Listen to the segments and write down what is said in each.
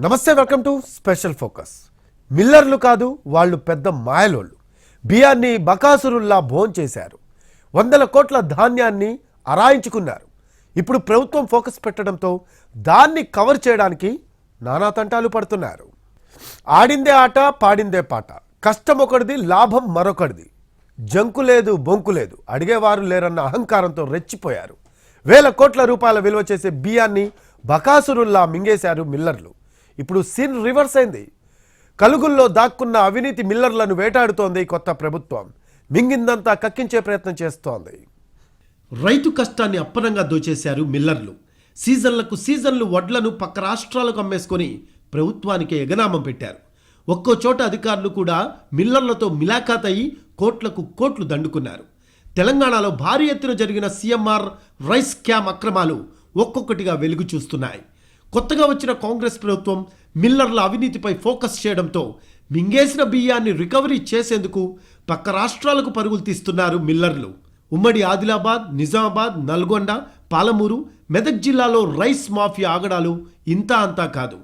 నమస్తే welcome to special focus. మిల్లర్లు కాదు వాళ్ళు పెద్ద మాయలోళ్ళు. బియ్యాన్ని బకాసురుల్లా భోంచేశారు వందల కోట్ల ధాన్యాన్ని అరాయించుకున్నారు. ఇప్పుడు ప్రభుత్వం ఫోకస్ పెట్టడంతో దాన్ని కవర్ చేయడానికి నానా తంటాలు పడుతున్నారు. ఆడిందే ఆట పాడిందే పాట. కష్టం ఒకటిది లాభం మరొకటిది జంకు లేదు బొంకు లేదు. అడిగేవారు లేరన్న అహంకారంతో రెచ్చిపోయారు. వేల కోట్ల రూపాయల విలువ చేసే బియ్యాన్ని బకాసురుల్లా మింగేశారు మిల్లర్లు. ఇప్పుడు సీన్ రివర్స్ అయింది. కలుగుల్లో దాక్కున్న అవినీతి మిల్లర్లను వేటాడుతోంది కొత్త ప్రభుత్వం. మింగిందంతా కక్కించే ప్రయత్నం చేస్తోంది. రైతు కష్టాన్ని అప్పనంగా దోచేశారు మిల్లర్లు. సీజన్లకు సీజన్లు వడ్లను పక్క రాష్ట్రాలకు అమ్మేసుకొని ప్రభుత్వానికి ఎగనామం పెట్టారు. ఒక్కో చోట అధికారులు కూడా మిల్లర్లతో మిలాఖాత్ అయి కోట్లకు కోట్లు దండుకున్నారు. తెలంగాణలో భారీ ఎత్తున జరిగిన సీఎంఆర్ రైస్ క్యామ్ అక్రమాలు ఒక్కొక్కటిగా వెలుగు చూస్తున్నాయి. కొత్తగా వచ్చిన కాంగ్రెస్ ప్రభుత్వం మిల్లర్ల అవినీతిపై ఫోకస్ చేయడంతో మింగేసిన బియ్యాన్ని రికవరీ చేసేందుకు పక్క రాష్ట్రాలకు పరుగులు తీస్తున్నారు మిల్లర్లు. ఉమ్మడి ఆదిలాబాద్ నిజామాబాద్ నల్గొండ పాలమూరు మెదక్ జిల్లాలో రైస్ మాఫియా ఆగడాలు ఇంతా అంతా కాదు.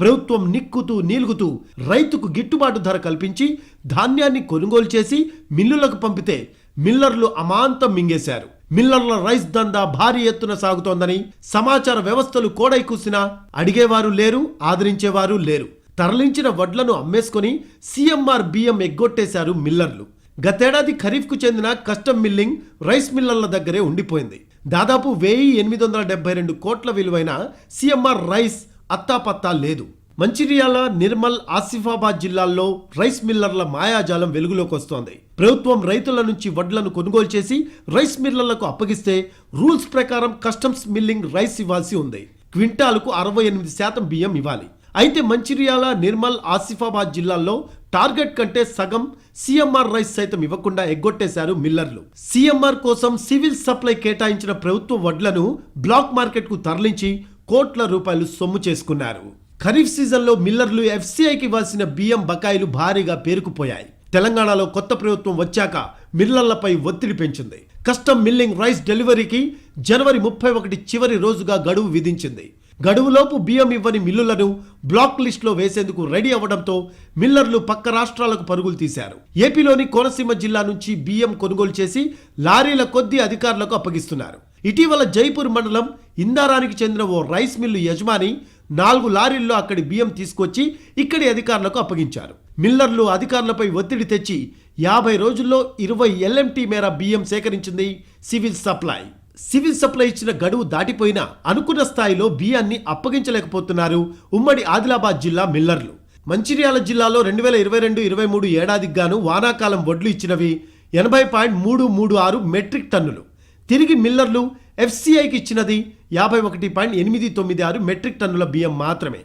ప్రభుత్వం నిక్కుతూ నీలుగుతూ రైతుకు గిట్టుబాటు ధర కల్పించి ధాన్యాన్ని కొనుగోలు చేసి మిల్లులకు పంపితే మిల్లర్లు అమాంతం మింగేశారు. మిల్లర్ల రైస్ దందా భారీ ఎత్తున సాగుతోందని సమాచార వ్యవస్థలు కోడై కూసినా అడిగేవారు లేరు ఆదరించేవారు లేరు. తరలించిన వడ్లను అమ్మేసుకొని సీఎంఆర్ బియ్యం ఎగ్గొట్టేశారు మిల్లర్లు. గతేడాది ఖరీఫ్కు చెందిన కస్టమ్ మిల్లింగ్ రైస్ మిల్లర్ల దగ్గరే ఉండిపోయింది. దాదాపు వెయ్యి ఎనిమిది వందల డెబ్బై రెండు కోట్ల విలువైన సీఎంఆర్ రైస్ అత్తాపత్తా లేదు. మంచిర్యాల నిర్మల్ ఆసిఫాబాద్ జిల్లాల్లో రైస్ మిల్లర్ల మాయాజాలం వెలుగులోకి వస్తోంది. ప్రభుత్వం రైతుల నుంచి వడ్లను కొనుగోలు చేసి రైస్ మిల్లర్లకు అప్పగిస్తే రూల్స్ ప్రకారం కస్టమ్స్ మిల్లింగ్ రైస్ ఇవ్వాల్సి ఉంది. క్వింటాలకు అరవై ఎనిమిది శాతం బియ్యం ఇవ్వాలి. అయితే మంచిర్యాల నిర్మల్ ఆసిఫాబాద్ జిల్లాల్లో టార్గెట్ కంటే సగం సీఎంఆర్ రైస్ సైతం ఇవ్వకుండా ఎగ్గొట్టేశారు మిల్లర్లు. సీఎంఆర్ కోసం సివిల్ సప్లై కేటాయించిన ప్రభుత్వ వడ్లను బ్లాక్ మార్కెట్కు తరలించి కోట్ల రూపాయలు సొమ్ము చేసుకున్నారు. ఖరీఫ్ సీజన్లో మిల్లర్లు ఎఫ్సీఐకి ఇవ్వాల్సిన బియ్యం బకాయిలు భారీగా పేరుకుపోయాయి. తెలంగాణలో కొత్త ప్రభుత్వం వచ్చాక మిల్లర్లపై ఒత్తిడి పెంచింది. కస్టమ్ మిల్లింగ్ రైస్ డెలివరీకి జనవరి ముప్పై ఒకటి చివరి రోజుగా గడువు విధించింది. గడువులోపు బియ్యం ఇవ్వని మిల్లులను బ్లాక్ లిస్టులో వేసేందుకు రెడీ అవ్వడంతో మిల్లర్లు పక్క రాష్ట్రాలకు పరుగులు తీశారు. ఏపీలోని కోనసీమ జిల్లా నుంచి బియ్యం కొనుగోలు చేసి లారీల కొద్దీ అధికారులకు అప్పగిస్తున్నారు. ఇటీవల జైపూర్ మండలం ఇందారానికి చెందిన ఓ రైస్ మిల్లు యజమాని నాలుగు లారీల్లో అక్కడి బియ్యం తీసుకొచ్చి ఇక్కడి అధికారులకు అప్పగించారు. మిల్లర్లు అధికారులపై ఒత్తిడి తెచ్చి యాభై రోజుల్లో ఇరవై ఎల్ఎంటీ మేర బియ్యం సేకరించింది సివిల్ సప్లై. సివిల్ సప్లై ఇచ్చిన గడువు దాటిపోయినా అనుకున్న స్థాయిలో బియ్యాన్ని అప్పగించలేకపోతున్నారు ఉమ్మడి ఆదిలాబాద్ జిల్లా మిల్లర్లు. మంచిర్యాల జిల్లాలో రెండు వేల ఇరవై రెండు ఇరవై మూడు ఏడాదికి గాను వానాకాలం వడ్లు ఇచ్చినవి ఎనభై పాయింట్ మూడు మూడు ఆరు మెట్రిక్ టన్నులు. తిరిగి మిల్లర్లు ఎఫ్సిఐకి ఇచ్చినది యాభై ఒకటి పాయింట్ ఎనిమిది తొమ్మిది ఆరు మెట్రిక్ టన్నుల బియ్యం మాత్రమే.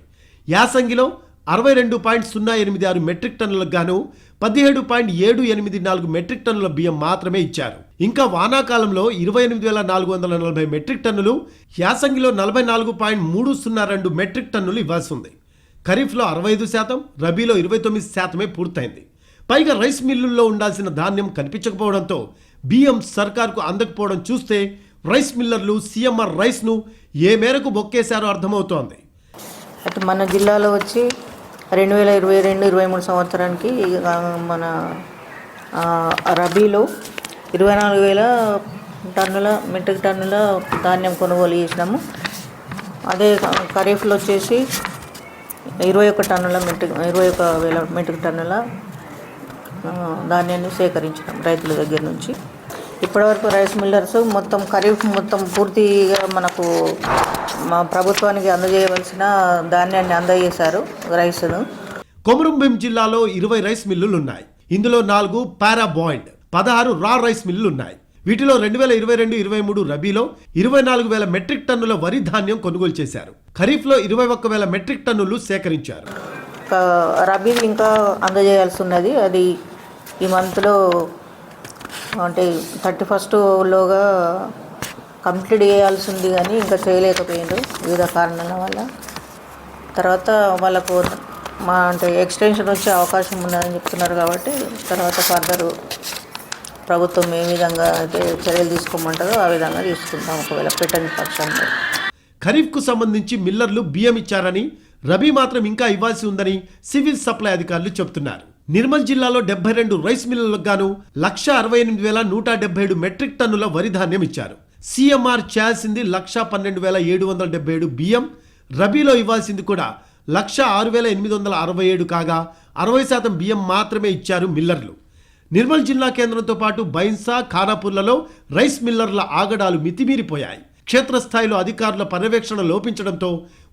యాసంగిలో అరవై రెండు పాయింట్ సున్నా ఎనిమిది ఆరు మెట్రిక్ టన్నులకు గాను పదిహేడు పాయింట్ ఏడు ఎనిమిది నాలుగు మెట్రిక్ టన్నుల బియ్యం మాత్రమే ఇచ్చారు. ఇంకా వానాకాలంలో ఇరవై ఎనిమిది వేల నాలుగు వందల నలభై మెట్రిక్ టన్నులు యాసంగిలో నలభై నాలుగు పాయింట్ మూడు సున్నా రెండు మెట్రిక్ టన్నులు ఇవ్వాల్సి ఉంది. ఖరీఫ్లో అరవై ఐదు శాతం రబీలో ఇరవై తొమ్మిది శాతమే పూర్తయింది. పైగా రైస్ మిల్లుల్లో ఉండాల్సిన ధాన్యం కనిపించకపోవడంతో బియ్యం సర్కార్కు అందకపోవడం చూస్తే రైస్ మిల్లర్లు సీఎంఆర్ రైస్ను ఏ మేరకు బొక్కేశారో అర్థమవుతోంది. అటు మన జిల్లాలో వచ్చి రెండు వేల ఇరవై రెండు ఇరవై మూడు సంవత్సరానికి మన రబీలో ఇరవై నాలుగు వేల టన్నుల మెట్రిక్ టన్నుల ధాన్యం కొనుగోలు చేసినాము. అదే ఖరీఫ్లో వచ్చేసి ఇరవై ఒక టన్నుల మెట్రిక్ ఇరవై ఒక వేల మెట్రిక్ టన్నుల ధాన్యాన్ని సేకరించినాం రైతుల దగ్గర నుంచి. ఇప్పటివరకు రైస్ మిల్లర్స్ మొత్తం ఖరీఫ్ మొత్తం పూర్తిగా మనకు మా ప్రభుత్వానికి అందజేయవలసిన ధాన్యాన్ని అందజేశారు రైస్ను కొమరంభీం జిల్లాలో ఇరవై రైస్ మిల్లులు ఉన్నాయి ఇందులో నాలుగు పారా బాయిల్డ్ పదహారు రా రైస్ మిల్లులు ఉన్నాయి వీటిలో రెండు వేల ఇరవై రెండు ఇరవై మూడు రబీలో ఇరవై నాలుగు వేల మెట్రిక్ టన్నుల వరి ధాన్యం కొనుగోలు చేశారు. ఖరీఫ్లో ఇరవై ఒక్క వేల మెట్రిక్ టన్నులు సేకరించారు. రబీ ఇంకా అందజేయాల్సి ఉన్నది. అది ఈ మంత్లో అంటే థర్టీ ఫస్ట్లోగా కంప్లీట్ చేయాల్సి ఉంది కానీ ఇంకా చేయలేకపోయిండ్రు వివిధ కారణాల వల్ల. తర్వాత వాళ్ళకు మా అంటే ఎక్స్టెన్షన్ వచ్చే అవకాశం ఉన్నదని చెప్తున్నారు కాబట్టి తర్వాత ఫర్దర్ ప్రభుత్వం ఏ విధంగా అయితే చర్యలు తీసుకోమంటారో ఆ విధంగా తీసుకుంటాం ఒకవేళ పెట్టని పక్షంలో. ఖరీఫ్కు సంబంధించి మిల్లర్లు బియ్యం ఇచ్చారని రబీ మాత్రం ఇంకా ఇవ్వాల్సి ఉందని సివిల్ సప్లై అధికారులు చెబుతున్నారు. నిర్మల్ జిల్లాలో డెబ్బై రెండు రైస్ మిల్లులకు గాను లక్ష అరవై ఎనిమిది వేల నూట డెబ్బై ఏడు మెట్రిక్ టన్నుల వరి ధాన్యం ఇచ్చారు. సీఎంఆర్ చేయాల్సింది లక్ష పన్నెండు వేల ఏడు వందల డెబ్బై ఏడు బియ్యం రబీలో ఇవ్వాల్సింది కూడా లక్ష ఆరు వేల ఎనిమిది వందల అరవై ఏడు కాగా అరవై శాతం బియ్యం మాత్రమే ఇచ్చారు మిల్లర్లు. నిర్మల్ జిల్లా కేంద్రంతో పాటు బైన్సా ఖానాపూర్లలో రైస్ మిల్లర్ల ఆగడాలు మితిమీరిపోయాయి. క్షేత్రస్థాయిలో అధికారుల పర్యవేక్షణ లోపించడంతో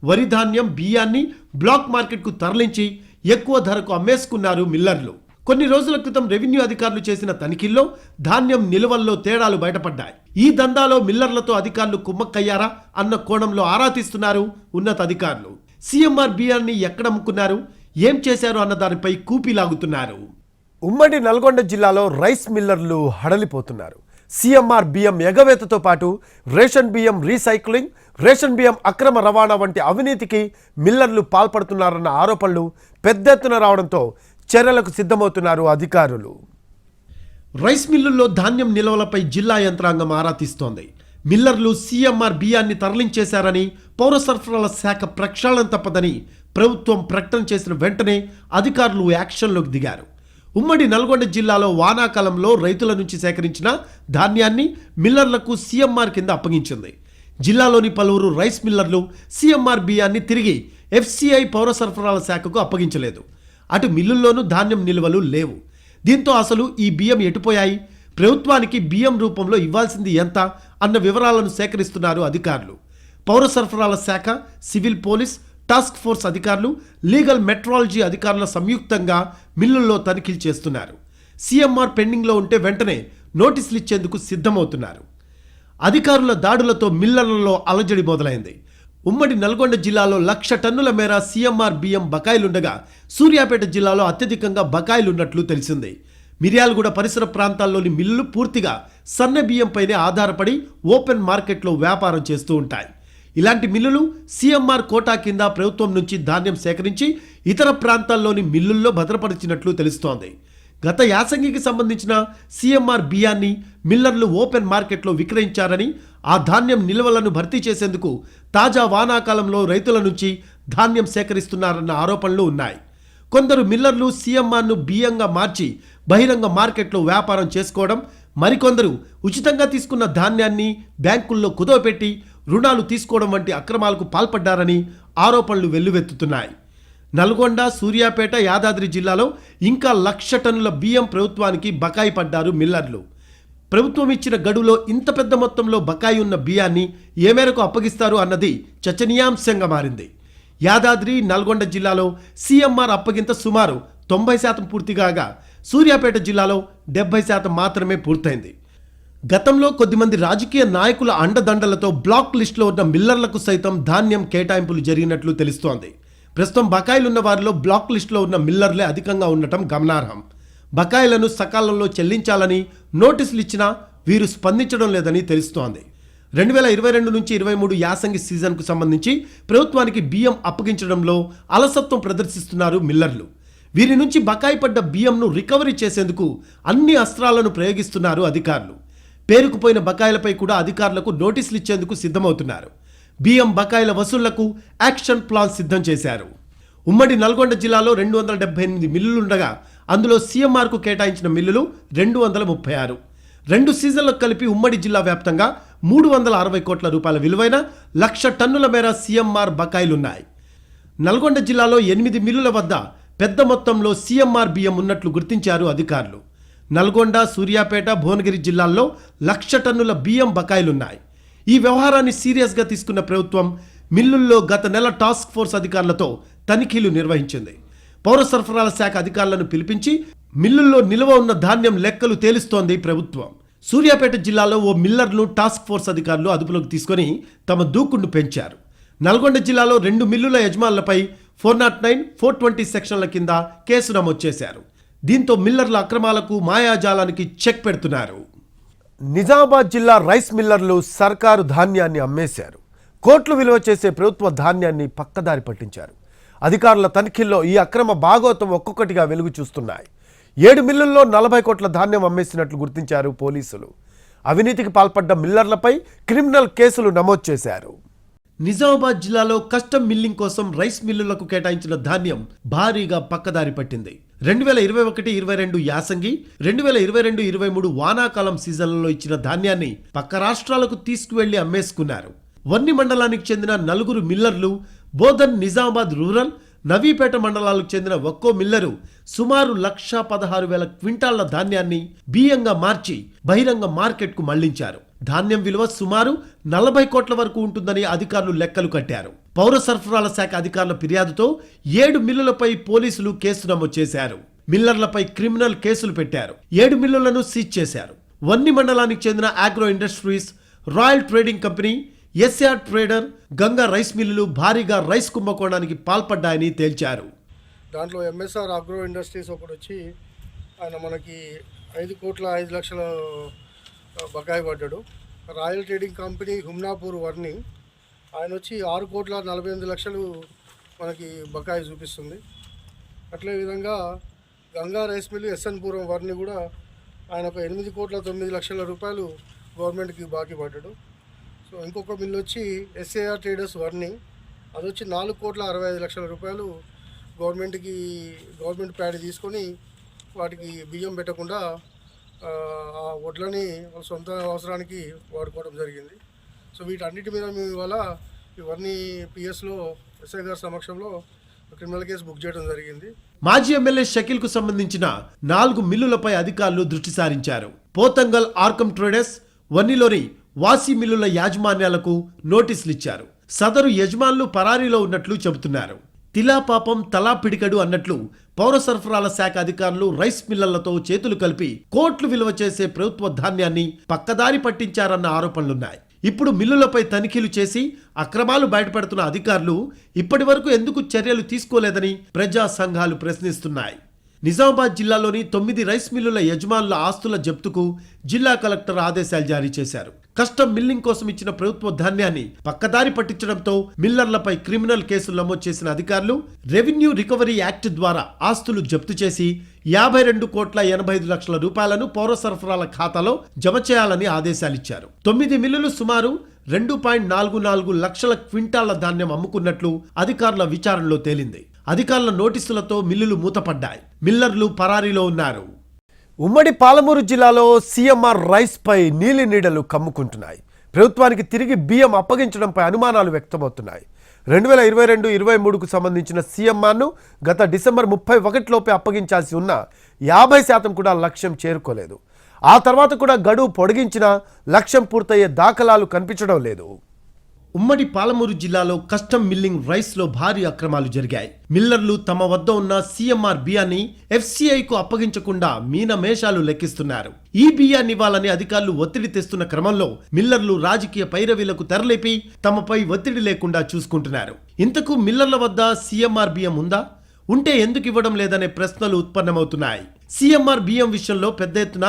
వరి ధాన్యం బియ్యాన్ని బ్లాక్ మార్కెట్కు తరలించి ఎక్కువ ధరకు అమ్మేసుకున్నారు మిల్లర్లు. కొన్ని రోజుల క్రితం రెవెన్యూ అధికారులు చేసిన తనిఖీల్లో ధాన్యం నిల్వల్లో తేడాలు బయటపడ్డాయి. ఈ దందాలో మిల్లర్లతో అధికారులు కుమ్మక్కయ్యారా అన్న కోణంలో ఆరా తీస్తున్నారు ఉన్నత అధికారులు సీఎంఆర్ బియ్యాన్ని ఎక్కడ అమ్ముకున్నారు? ఏం చేశారు అన్న దానిపై కూపీ లాగుతున్నారు. ఉమ్మడి నల్గొండ జిల్లాలో రైస్ మిల్లర్లు హడలిపోతున్నారు. సీఎంఆర్ బియ్యం ఎగవేతతో పాటు రేషన్ బియ్యం రీసైక్లింగ్ రేషన్ బియ్యం అక్రమ రవాణా వంటి అవినీతికి మిల్లర్లు పాల్పడుతున్నారన్న ఆరోపణలు పెద్ద ఎత్తున రావడంతో చర్యలకు సిద్ధమవుతున్నారు అధికారులు. రైస్ మిల్లుల్లో ధాన్యం నిల్వలపై జిల్లా యంత్రాంగం ఆరా తీస్తోంది. మిల్లర్లు సీఎంఆర్ బియ్యాన్ని తరలించేశారని పౌర సరఫరాల శాఖ ప్రక్షాళన తప్పదని ప్రభుత్వం ప్రకటన చేసిన వెంటనే అధికారులు యాక్షన్లోకి దిగారు. ఉమ్మడి నల్గొండ జిల్లాలో వానాకాలంలో రైతుల నుంచి సేకరించిన ధాన్యాన్ని మిల్లర్లకు సీఎంఆర్ కింద అప్పగించింది. జిల్లాలోని పలువురు రైస్ మిల్లర్లు సీఎంఆర్ బియ్యాన్ని తిరిగి ఎఫ్సిఐ పౌర సరఫరాల శాఖకు అప్పగించలేదు. అటు మిల్లుల్లోనూ ధాన్యం నిల్వలు లేవు. దీంతో అసలు ఈ బియ్యం ఎటుపోయాయి ప్రభుత్వానికి బియ్యం రూపంలో ఇవ్వాల్సింది ఎంత? అన్న వివరాలను సేకరిస్తున్నారు అధికారులు. పౌర సరఫరాల శాఖ సివిల్ పోలీస్ టాస్క్ ఫోర్స్ అధికారులు లీగల్ మెట్రాలజీ అధికారుల సంయుక్తంగా మిల్లుల్లో తనిఖీలు చేస్తున్నారు. సీఎంఆర్ పెండింగ్లో ఉంటే వెంటనే నోటీసులు ఇచ్చేందుకు సిద్ధమవుతున్నారు. అధికారుల దాడులతో మిల్లర్లలో అలజడి మొదలైంది. ఉమ్మడి నల్గొండ జిల్లాలో లక్ష టన్నుల మేర సీఎంఆర్ బియ్యం బకాయిలుండగా సూర్యాపేట జిల్లాలో అత్యధికంగా బకాయిలున్నట్లు తెలిసింది. మిర్యాలగూడ పరిసర ప్రాంతాల్లోని మిల్లులు పూర్తిగా సన్న బియ్యంపైనే ఆధారపడి ఓపెన్ మార్కెట్లో వ్యాపారం చేస్తూ ఉంటాయి. ఇలాంటి మిల్లులు సీఎంఆర్ కోటా కింద ప్రభుత్వం నుంచి ధాన్యం సేకరించి ఇతర ప్రాంతాల్లోని మిల్లుల్లో భద్రపరిచినట్లు తెలుస్తోంది. గత యాసంగికి సంబంధించిన సీఎంఆర్ బియ్యాన్ని మిల్లర్లు ఓపెన్ మార్కెట్లో విక్రయించారని ఆ ధాన్యం నిల్వలను భర్తీ చేసేందుకు తాజా వానాకాలంలో రైతుల నుంచి ధాన్యం సేకరిస్తున్నారన్న ఆరోపణలు ఉన్నాయి. కొందరు మిల్లర్లు సీఎంఆర్ను బియ్యంగా మార్చి బహిరంగ మార్కెట్లో వ్యాపారం చేసుకోవడం మరికొందరు ఉచితంగా తీసుకున్న ధాన్యాన్ని బ్యాంకుల్లో కుదవపెట్టి రుణాలు తీసుకోవడం వంటి అక్రమాలకు పాల్పడ్డారని ఆరోపణలు వెల్లువెత్తుతున్నాయి. నల్గొండ సూర్యాపేట యాదాద్రి జిల్లాలో ఇంకా లక్ష టన్నుల బియ్యం ప్రభుత్వానికి బకాయి పడ్డారు మిల్లర్లు. ప్రభుత్వం ఇచ్చిన గడువులో ఇంత పెద్ద మొత్తంలో బకాయి ఉన్న బియ్యాన్ని ఏ మేరకు అప్పగిస్తారు అన్నది చర్చనీయాంశంగా మారింది. యాదాద్రి నల్గొండ జిల్లాలో సీఎంఆర్ అప్పగింత సుమారు తొంభై శాతం పూర్తి కాగా సూర్యాపేట జిల్లాలో డెబ్బై శాతం మాత్రమే పూర్తయింది. గతంలో కొద్దిమంది రాజకీయ నాయకుల అండదండలతో బ్లాక్ లిస్టులో ఉన్న మిల్లర్లకు సైతం ధాన్యం కేటాయింపులు జరిగినట్లు తెలుస్తోంది. ప్రస్తుతం బకాయిలున్న వారిలో బ్లాక్ లిస్టులో ఉన్న మిల్లర్లే అధికంగా ఉండటం గమనార్హం. బకాయిలను సకాలంలో చెల్లించాలని నోటీసులు ఇచ్చినా వీరు స్పందించడం లేదని తెలుస్తోంది. రెండు వేల ఇరవై రెండు నుంచి ఇరవై మూడు యాసంగి సీజన్కు సంబంధించి ప్రభుత్వానికి బియ్యం అప్పగించడంలో అలసత్వం ప్రదర్శిస్తున్నారు మిల్లర్లు. వీరి నుంచి బకాయి పడ్డ బియ్యంను రికవరీ చేసేందుకు అన్ని అస్త్రాలను ప్రయోగిస్తున్నారు అధికారులు. పేరుకుపోయిన బకాయిలపై కూడా అధికారులకు నోటీసులు ఇచ్చేందుకు సిద్ధమవుతున్నారు. బియ్యం బకాయిల వసూళ్ళకు యాక్షన్ ప్లాన్ సిద్ధం చేశారు. ఉమ్మడి నల్గొండ జిల్లాలో రెండు వందల డెబ్బై ఎనిమిది మిల్లులుండగా అందులో సీఎంఆర్కు కేటాయించిన మిల్లులు రెండు వందల ముప్పై ఆరు. రెండు సీజన్లకు కలిపి ఉమ్మడి జిల్లా వ్యాప్తంగా మూడు వందల అరవై కోట్ల రూపాయల విలువైన లక్ష టన్నుల మేర సీఎంఆర్ బకాయిలున్నాయి. నల్గొండ జిల్లాలో ఎనిమిది మిల్లుల వద్ద పెద్ద మొత్తంలో సీఎంఆర్ బియ్యం ఉన్నట్లు గుర్తించారు అధికారులు. నల్గొండ సూర్యాపేట భువనగిరి జిల్లాల్లో లక్ష టన్నుల బియ్యం బకాయిలున్నాయి. ఈ వ్యవహారాన్ని సీరియస్గా తీసుకున్న ప్రభుత్వం మిల్లుల్లో గత నెల టాస్క్ ఫోర్స్ అధికారులతో తనిఖీలు నిర్వహించింది. పౌర సరఫరాల శాఖ అధికారులను పిలిపించి మిల్లుల్లో నిల్వ ఉన్న ధాన్యం లెక్కలు తేలుస్తోంది ప్రభుత్వం. సూర్యాపేట జిల్లాలో ఓ మిల్లర్ను టాస్క్ ఫోర్స్ అధికారులు అదుపులోకి తీసుకొని తమ దూకుడును పెంచారు. నల్గొండ జిల్లాలో రెండు మిల్లుల యజమానులపై four not nine four twenty సెక్షన్ల కింద కేసు నమోదు చేశారు. దీంతో మిల్లర్ల అక్రమాలకు మాయాజాలానికి చెక్ పెడుతున్నారు. నిజామాబాద్ జిల్లా రైస్ మిల్లర్లు సర్కారు ధాన్యాన్ని అమ్మేశారు. కోట్లు విలువ చేసే ప్రభుత్వ ధాన్యాన్ని పక్కదారి పట్టించారు. అధికారుల తనిఖీల్లో ఈ అక్రమ భాగోతం ఒక్కొక్కటిగా వెలుగు చూస్తున్నాయి. ఏడు మిల్లుల్లో నలభై కోట్ల ధాన్యం అమ్మేసినట్లు గుర్తించారు పోలీసులు. అవినీతికి పాల్పడ్డ మిల్లర్లపై క్రిమినల్ కేసులు నమోదు చేశారు. నిజామాబాద్ జిల్లాలో కస్టమ్ మిల్లింగ్ కోసం రైస్ మిల్లులకు కేటాయించిన ధాన్యం భారీగా పక్కదారి పట్టింది. రెండు వేల ఇరవై ఒకటి ఇరవై రెండు యాసంగి రెండు వేల ఇరవై రెండు ఇరవై మూడు వానాకాలం సీజన్లలో ఇచ్చిన ధాన్యాన్ని పక్క రాష్ట్రాలకు తీసుకువెళ్ళి అమ్మేసుకున్నారు. వన్ని మండలానికి చెందిన నలుగురు మిల్లర్లు బోధన్ నిజామాబాద్ రూరల్ నవీపేట మండలాలకు చెందిన ఒక్కో మిల్లరు సుమారు లక్షా పదహారు వేల క్వింటాళ్ళ ధాన్యాన్ని బియ్యంగా మార్చి బహిరంగ మార్కెట్కు మళ్ళించారు. ధాన్యం విలువ సుమారు నలభై కోట్ల వరకు ఉంటుందని అధికారులు లెక్కలు కట్టారు. పౌర సరఫరాల శాఖ అధికారుల ఫిర్యాదుతో ఏడు మిల్లులపై పోలీసులు కేసు నమోదు చేశారు. మిల్లర్లపై క్రిమినల్ కేసులు పెట్టారు. ఏడు మిల్లులను సీజ్ చేశారు. వన్ని మండలానికి చెందిన agro industries royal trading company SR trader Ganga rice మిల్లులు భారీగా రైస్ కుంభకోణానికి పాల్పడ్డాయని తేల్చారు. దాంట్లో ఎంఎస్ఆర్ అగ్రో ఇండస్ట్రీస్ ఒకటి వచ్చి ఆయన మనకి ఐదు కోట్ల ఐదు లక్షల బకాయి పడ్డాడు. Royal trading company Humnapur Varni ఆయన వచ్చి ఆరు కోట్ల నలభై ఎనిమిది లక్షలు మనకి బకాయి చూపిస్తుంది. అట్లే విధంగా గంగా రైస్ మిల్ ఎస్ఎన్పురం వర్ని కూడా ఆయన ఒక ఎనిమిది కోట్ల తొమ్మిది లక్షల రూపాయలు గవర్నమెంట్కి బాకీ పడ్డాడు. సో ఇంకొక మిల్ వచ్చి ఎస్ఏఆర్ ట్రేడర్స్ వర్ని అది వచ్చి నాలుగు కోట్ల అరవై ఐదు లక్షల రూపాయలు గవర్నమెంట్కి గవర్నమెంట్ ప్యాడ్ తీసుకొని వాటికి బియ్యం పెట్టకుండా ఆ, వడ్లని వాళ్ళ సొంత అవసరానికి వాడుకోవడం జరిగింది. సో వీటన్నిటి మీద మేము ఇవాళ ఇవన్నీ పిఎస్లో ఎస్ఐ గారి సమక్షంలో క్రిమినల్ కేసు బుక్ చేయడం జరిగింది. మాజీ ఎమ్మెల్యే షకీల్కు సంబంధించిన నాలుగు మిల్లులపై అధికారులు దృష్టి సారించారు. పోతంగల్ ఆర్కమ్ ట్రేడర్స్ వన్నిలోని వాసి మిల్లుల యాజమాన్యాలకు నోటీసులు ఇచ్చారు సదరు యజమానులు పరారీలో ఉన్నట్లు చెబుతున్నారు. తిలా పాపం తలా పిడికడు అన్నట్లు పౌర సరఫరాల శాఖ అధికారులు రైస్ మిల్లర్లతో చేతులు కలిపి కోట్లు విలువ చేసే ప్రభుత్వ ధాన్యాన్ని పక్కదారి పట్టించారన్న ఆరోపణలున్నాయి. ఇప్పుడు మిల్లులపై తనిఖీలు చేసి అక్రమాలు బయటపెడుతున్న అధికారులు ఇప్పటి వరకు ఎందుకు చర్యలు తీసుకోలేదని ప్రజా సంఘాలు ప్రశ్నిస్తున్నాయి. నిజామాబాద్ జిల్లాలోని తొమ్మిది రైస్ మిల్లుల యజమానుల ఆస్తుల జప్తుకు జిల్లా కలెక్టర్ ఆదేశాలు జారీ చేశారు. కస్టమ్ మిల్లింగ్ కోసం ఇచ్చిన ప్రభుత్వ ధాన్యాన్ని పక్కదారి పట్టించడంతో మిల్లర్లపై క్రిమినల్ కేసులు నమోదు చేసిన అధికారులు రెవెన్యూ రికవరీ యాక్ట్ ద్వారా ఆస్తులు జప్తు చేసి యాభై రెండు కోట్ల ఎనభై ఐదు లక్షల రూపాయలను పౌర సరఫరాల ఖాతాలో జమ చేయాలని ఆదేశాలిచ్చారు. తొమ్మిది మిల్లులు సుమారు రెండు పాయింట్ నాలుగు నాలుగు లక్షల క్వింటాళ్ళ ధాన్యం అమ్ముకున్నట్లు అధికారుల విచారణలో తేలింది. అధికారుల నోటీసులతో మిల్లులు మూతపడ్డాయి. మిల్లర్లు పరారీలో ఉన్నారు. ఉమ్మడి పాలమూరు జిల్లాలో సీఎంఆర్ రైస్పై నీలి నీడలు కమ్ముకుంటున్నాయి. ప్రభుత్వానికి తిరిగి బియ్యం అప్పగించడంపై అనుమానాలు వ్యక్తమవుతున్నాయి. రెండు వేల ఇరవై రెండు ఇరవై మూడుకు సంబంధించిన సీఎంఆర్ను గత డిసెంబర్ ముప్పై ఒకటిలోపే అప్పగించాల్సి ఉన్న యాభై శాతం కూడా లక్ష్యం చేరుకోలేదు. ఆ తర్వాత కూడా గడువు పొడిగించినా లక్ష్యం పూర్తయ్యే దాఖలాలు కనిపించడం లేదు. ఉమ్మడి పాలమూరు జిల్లాలో కస్టమ్ మిల్లింగ్ రైస్లో భారీ అక్రమాలు జరిగాయి. మిల్లర్లు తమ వద్ద ఉన్న సీఎంఆర్ బియ్యాన్ని ఎఫ్సిఐకు అప్పగించకుండా మీన మేషాలు లెక్కిస్తున్నారు. ఈ బియ్యాన్ని ఇవ్వాలని అధికారులు ఒత్తిడి తెస్తున్న క్రమంలో మిల్లర్లు రాజకీయ పైరవీలకు తెరలేపి తమపై ఒత్తిడి లేకుండా చూసుకుంటున్నారు. ఇంతకు మిల్లర్ల వద్ద సీఎంఆర్ బియ్యం ఉందా? ఉంటే ఎందుకు ఇవ్వడం లేదనే ప్రశ్నలు ఉత్పన్నమవుతున్నాయి. సీఎంఆర్ బియ్యం విషయంలో పెద్ద ఎత్తున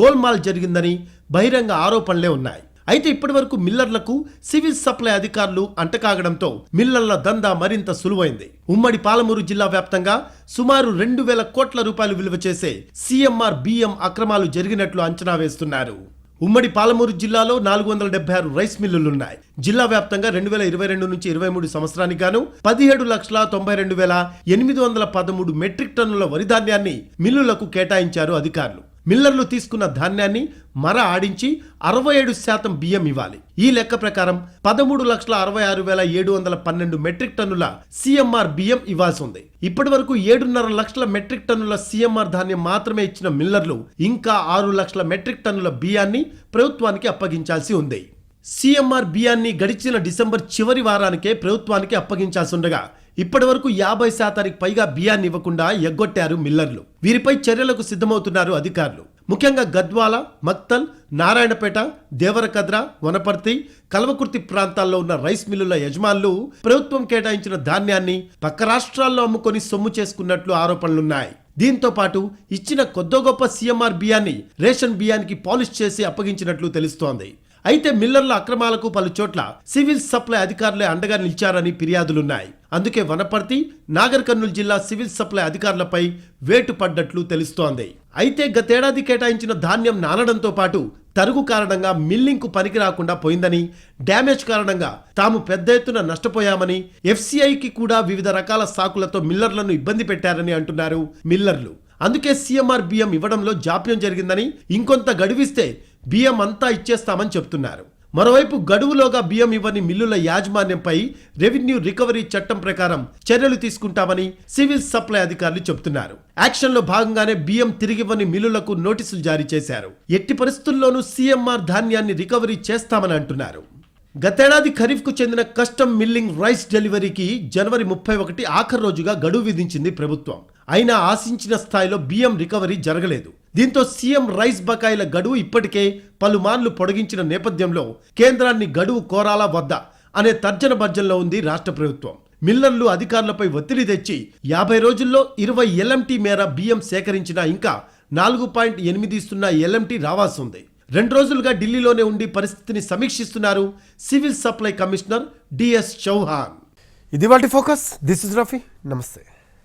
గోల్మాల్ జరిగిందని బహిరంగ ఆరోపణలే ఉన్నాయి. అయితే ఇప్పటివరకు మిల్లర్లకు సివిల్ సప్లై అధికారులు అంటకాగడంతో మిల్లర్ల దందా మరింత సులువైంది. ఉమ్మడి పాలమూరు జిల్లా వ్యాప్తంగా సుమారు రెండు వేల కోట్ల రూపాయలు విలువ చేసే సీఎంఆర్ బియ్యం అక్రమాలు జరిగినట్లు అంచనా వేస్తున్నారు. ఉమ్మడి పాలమూరు జిల్లాలో నాలుగు వందల డెబ్బై ఆరు రైస్ మిల్లులున్నాయి. జిల్లా వ్యాప్తంగా రెండు వేల ఇరవై రెండు నుంచి ఇరవై మూడు సంవత్సరానికి గాను పదిహేడు లక్షల తొంభై రెండు వేల ఎనిమిది వందల పదమూడు మెట్రిక్ టన్నుల వరి ధాన్యాన్ని మిల్లులకు కేటాయించారు అధికారులు. మిల్లర్లు తీసుకున్న ధాన్యాన్ని మర ఆడించి అరవై ఏడు శాతం బియ్యం ఇవ్వాలి. ఈ లెక్క ప్రకారం పదమూడు లక్షల అరవై ఆరు వేల ఏడు వందల పన్నెండు మెట్రిక్ టన్నుల సీఎంఆర్ బియ్యం ఇవ్వాల్సి ఉంది. ఇప్పటి వరకు ఏడున్నర లక్షల మెట్రిక్ టన్నుల సీఎంఆర్ ధాన్యం మాత్రమే ఇచ్చిన మిల్లర్లు ఇంకా ఆరు లక్షల మెట్రిక్ టన్నుల బియ్యాన్ని ప్రభుత్వానికి అప్పగించాల్సి ఉంది. సీఎంఆర్ బియ్యాన్ని గడిచిన డిసెంబర్ చివరి వారానికే ప్రభుత్వానికి అప్పగించాల్సి ఉండగా ఇప్పటి వరకు యాభై శాతానికి పైగా బియ్యాన్ని ఇవ్వకుండా ఎగ్గొట్టారు మిల్లర్లు. వీరిపై చర్యలకు సిద్ధమవుతున్నారు అధికారులు. ముఖ్యంగా గద్వాల మక్తల్ నారాయణపేట దేవరకద్ర వనపర్తి కల్వకుర్తి ప్రాంతాల్లో ఉన్న రైస్ మిల్లుల యజమానులు ప్రభుత్వం కేటాయించిన ధాన్యాన్ని పక్క రాష్ట్రాల్లో అమ్ముకొని సొమ్ము చేసుకున్నట్లు ఆరోపణలున్నాయి. దీంతో పాటు ఇచ్చిన కొద్దో గొప్ప సీఎంఆర్ బియ్యాన్ని రేషన్ బియ్యానికి పాలిష్ చేసి అప్పగించినట్లు తెలుస్తోంది. అయితే మిల్లర్ల అక్రమాలకు పలు చోట్ల సివిల్ సప్లై అధికారులే అండగా నిలిచారని ఫిర్యాదులున్నాయి. అందుకే వనపర్తి నాగర్ కర్నూలు జిల్లా సివిల్ సప్లై అధికారులపై వేటు పడ్డట్లు తెలుస్తోంది. అయితే గతేడాది కేటాయించిన ధాన్యం నానడంతో పాటు తరుగు కారణంగా మిల్లింగ్కు పనికి రాకుండా పోయిందని డ్యామేజ్ కారణంగా తాము పెద్ద ఎత్తున నష్టపోయామని ఎఫ్సిఐకి కూడా వివిధ రకాల సాకులతో మిల్లర్లను ఇబ్బంది పెట్టారని అంటున్నారు మిల్లర్లు. అందుకే సీఎంఆర్ బియ్యం ఇవ్వడంలో జాప్యం జరిగిందని ఇంకొంత గడువిస్తే బియ్యం అంతా ఇచ్చేస్తామని చెప్తున్నారు మరోవైపు గడువులోగా బియ్యం ఇవ్వని మిల్లుల యాజమాన్యంపై రెవెన్యూ రికవరీ చట్టం ప్రకారం చర్యలు తీసుకుంటామని సివిల్ సప్లై అధికారులు చెబుతున్నారు. యాక్షన్లో భాగంగానే బియ్యం తిరిగివ్వని మిల్లులకు నోటీసులు జారీ చేశారు. ఎట్టి పరిస్థితుల్లోనూ సీఎంఆర్ ధాన్యాన్ని రికవరీ చేస్తామని అంటున్నారు. గతేడాది ఖరీఫ్కు చెందిన కస్టమ్ మిల్లింగ్ రైస్ డెలివరీకి జనవరి ముప్పై ఒకటి ఆఖరు రోజుగా గడువు విధించింది ప్రభుత్వం. అయినా ఆశించిన స్థాయిలో బియ్యం రికవరీ జరగలేదు. దీంతో సీఎం రైస్ బకాయిల గడువు ఇప్పటికే పలుమార్లు పొడిగించిన నేపథ్యంలో కేంద్రాన్ని గడువు కోరాలా వద్దా అనే తర్జన భర్జనలో ఉంది రాష్ట్ర ప్రభుత్వం. మిల్లర్లు అధికారులపై ఒత్తిడి తెచ్చి యాభై రోజుల్లో ఇరవై ఎల్ఎంటీ మేర బియ్యం సేకరించినా ఇంకా నాలుగు పాయింట్ ఎనిమిది ఇస్తున్న ఎల్ఎంటీ రావాల్సి ఉంది. రెండు రోజులుగా ఢిల్లీలోనే ఉండి పరిస్థితిని సమీక్షిస్తున్నారు civil supply commissioner DS Chauhan. ఇది వాటి ఫోకస్ దిస్ ఇస్ రఫీ. నమస్తే.